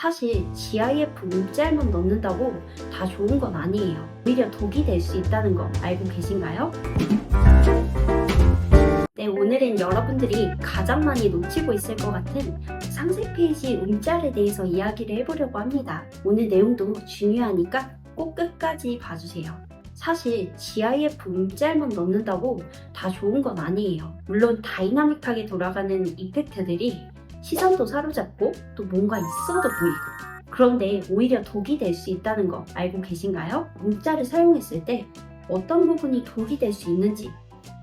사실 GIF 문자만 넣는다고 다 좋은 건 아니에요. 오히려 독이 될 수 있다는 거 알고 계신가요? 네, 오늘은 여러분들이 가장 많이 놓치고 있을 것 같은 상세 페이지 움짤에 대해서 이야기를 해보려고 합니다. 오늘 내용도 중요하니까 꼭 끝까지 봐주세요. 사실 GIF 움짤만 넣는다고 다 좋은 건 아니에요. 물론 다이나믹하게 돌아가는 이펙트들이 시선도 사로잡고 또 뭔가 있어도 보이고 그런데 오히려 독이 될 수 있다는 거 알고 계신가요? 문자를 사용했을 때 어떤 부분이 독이 될 수 있는지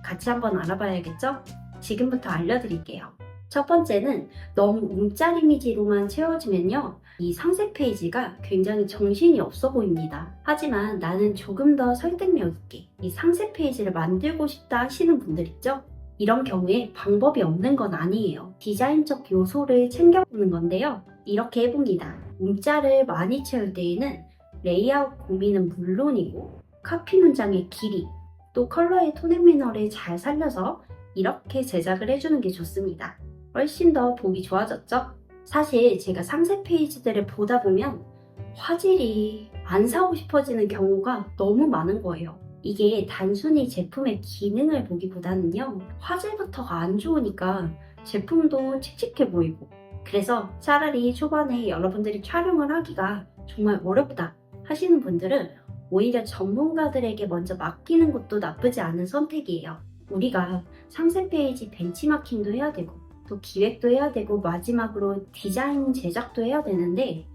같이 한번 알아봐야겠죠? 지금부터 알려드릴게요. 첫 번째는 너무 움짤 이미지로만 채워지면요. 이 상세 페이지가 굉장히 정신이 없어 보입니다. 하지만 나는 조금 더 설득력 있게 이 상세 페이지를 만들고 싶다 하시는 분들 있죠? 이런 경우에 방법이 없는 건 아니에요. 디자인적 요소를 챙겨보는 건데요. 이렇게 해봅니다. 문자를 많이 채울 때에는 레이아웃 고민은 물론이고 카피 문장의 길이, 또 컬러의 톤앤 매너를 잘 살려서 이렇게 제작을 해주는 게 좋습니다. 훨씬 더 보기 좋아졌죠? 사실 제가 상세 페이지들을 보다 보면 화질이 안 사고 싶어지는 경우가 너무 많은 거예요. 이게 단순히 제품의 기능을 보기보다는요, 화질부터가 안 좋으니까 제품도 칙칙해 보이고, 그래서 차라리 초반에 여러분들이 촬영을 하기가 정말 어렵다 하시는 분들은 오히려 전문가들에게 먼저 맡기는 것도 나쁘지 않은 선택이에요. 우리가 상세 페이지 벤치마킹도 해야 되고, 또 기획도 해야 되고, 마지막으로 디자인 제작도 해야 되는데,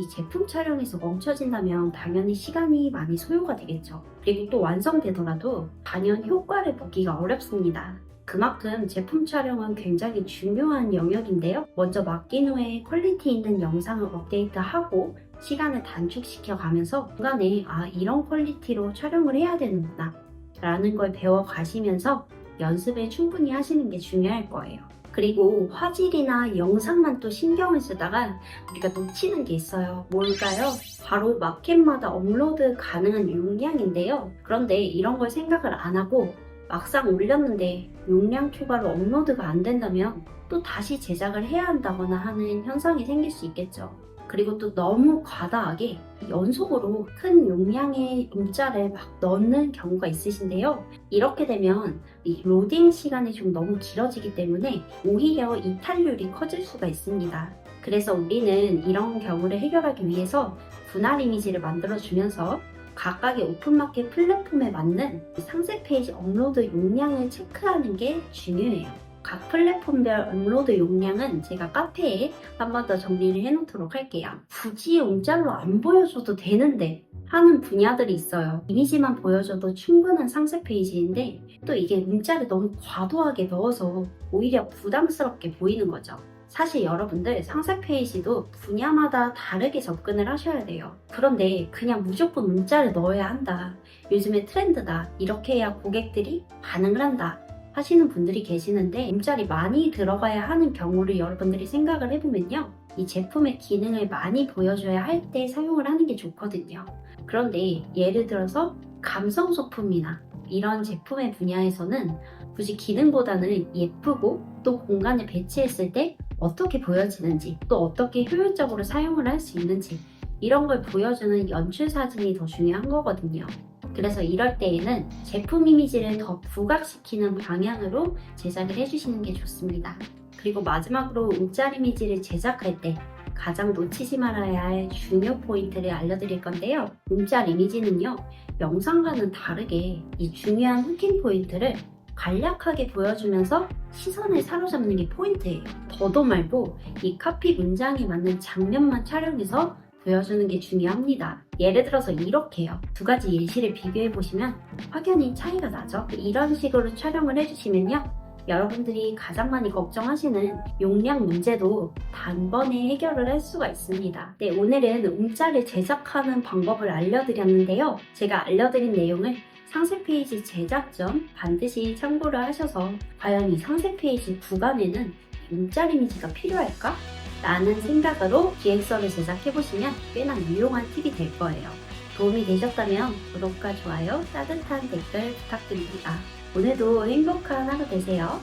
이 제품 촬영에서 멈춰진다면 당연히 시간이 많이 소요가 되겠죠. 그리고 또 완성되더라도 단연 효과를 보기가 어렵습니다. 그만큼 제품 촬영은 굉장히 중요한 영역인데요. 먼저 맡긴 후에 퀄리티 있는 영상을 업데이트하고 시간을 단축시켜 가면서 중간에 아, 이런 퀄리티로 촬영을 해야 되는구나 라는 걸 배워 가시면서 연습을 충분히 하시는 게 중요할 거예요. 그리고 화질이나 영상만 또 신경을 쓰다가 우리가 놓치는 게 있어요. 뭘까요? 바로 마켓마다 업로드 가능한 용량인데요. 그런데 이런 걸 생각을 안 하고 막상 올렸는데 용량 추가로 업로드가 안 된다면 또 다시 제작을 해야 한다거나 하는 현상이 생길 수 있겠죠. 그리고 또 너무 과다하게 연속으로 큰 용량의 문자를 막 넣는 경우가 있으신데요. 이렇게 되면 이 로딩 시간이 좀 너무 길어지기 때문에 오히려 이탈률이 커질 수가 있습니다. 그래서 우리는 이런 경우를 해결하기 위해서 분할 이미지를 만들어주면서 각각의 오픈마켓 플랫폼에 맞는 상세 페이지 업로드 용량을 체크하는 게 중요해요. 각 플랫폼별 업로드 용량은 제가 카페에 한 번 더 정리를 해놓도록 할게요. 굳이 움짤로 안 보여줘도 되는데 하는 분야들이 있어요. 이미지만 보여줘도 충분한 상세 페이지인데 또 이게 문자를 너무 과도하게 넣어서 오히려 부담스럽게 보이는 거죠. 사실 여러분들 상세 페이지도 분야마다 다르게 접근을 하셔야 돼요. 그런데 그냥 무조건 문자를 넣어야 한다. 요즘에 트렌드다. 이렇게 해야 고객들이 반응을 한다. 하시는 분들이 계시는데 문자리 많이 들어가야 하는 경우를 여러분들이 생각을 해보면요. 이 제품의 기능을 많이 보여줘야 할 때 사용을 하는 게 좋거든요. 그런데 예를 들어서 감성 소품이나 이런 제품의 분야에서는 굳이 기능보다는 예쁘고 또 공간에 배치했을 때 어떻게 보여지는지 또 어떻게 효율적으로 사용을 할 수 있는지 이런 걸 보여주는 연출 사진이 더 중요한 거거든요. 그래서 이럴 때에는 제품 이미지를 더 부각시키는 방향으로 제작을 해주시는 게 좋습니다. 그리고 마지막으로 움짤 이미지를 제작할 때 가장 놓치지 말아야 할 중요 포인트를 알려드릴 건데요. 움짤 이미지는요, 영상과는 다르게 이 중요한 후킹 포인트를 간략하게 보여주면서 시선을 사로잡는 게 포인트예요. 더도 말고 이 카피 문장에 맞는 장면만 촬영해서 보여주는 게 중요합니다. 예를 들어서 이렇게요. 두 가지 예시를 비교해 보시면 확연히 차이가 나죠. 이런 식으로 촬영을 해주시면요. 여러분들이 가장 많이 걱정하시는 용량 문제도 단번에 해결을 할 수가 있습니다. 네, 오늘은 움짤을 제작하는 방법을 알려드렸는데요. 제가 알려드린 내용을 상세 페이지 제작 전 반드시 참고를 하셔서 과연 이 상세 페이지 구간에는 움짤 이미지가 필요할까? 라는 생각으로 기획서를 제작해보시면 꽤나 유용한 팁이 될 거예요. 도움이 되셨다면 구독과 좋아요, 따뜻한 댓글 부탁드립니다. 오늘도 행복한 하루 되세요.